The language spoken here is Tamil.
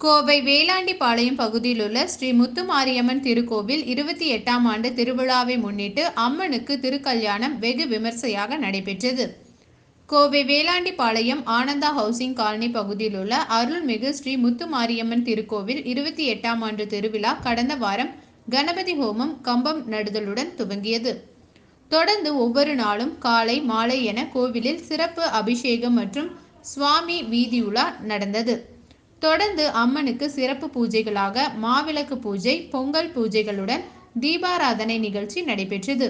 கோவை வேளாண்டிபாளையம் பகுதியில் உள்ள ஸ்ரீ முத்துமாரியம்மன் திருக்கோவில் இருபத்தி எட்டாம் ஆண்டு திருவிழாவை முன்னிட்டு அம்மனுக்கு திருக்கல்யாணம் வெகு விமர்சையாக நடைபெற்றது. கோவை வேளாண்டிபாளையம் ஆனந்தா ஹவுசிங் காலனி பகுதியில் உள்ள அருள்மிகு ஸ்ரீ முத்துமாரியம்மன் திருக்கோவில் இருபத்தி எட்டாம் ஆண்டு திருவிழா கடந்த வாரம் கணபதி ஹோமம் கம்பம் நடுதலுடன் துவங்கியது. தொடர்ந்து ஒவ்வொரு நாளும் காலை மாலை என கோவிலில் சிறப்பு அபிஷேகம் மற்றும் சுவாமி வீதியுலா நடந்தது. தொடர்ந்து அம்மனுக்கு சிறப்பு பூஜைகளாக மாவிளக்கு பூஜை பொங்கல் பூஜைகளுடன் தீபாராதனை நிகழ்ச்சி நடைபெற்றது.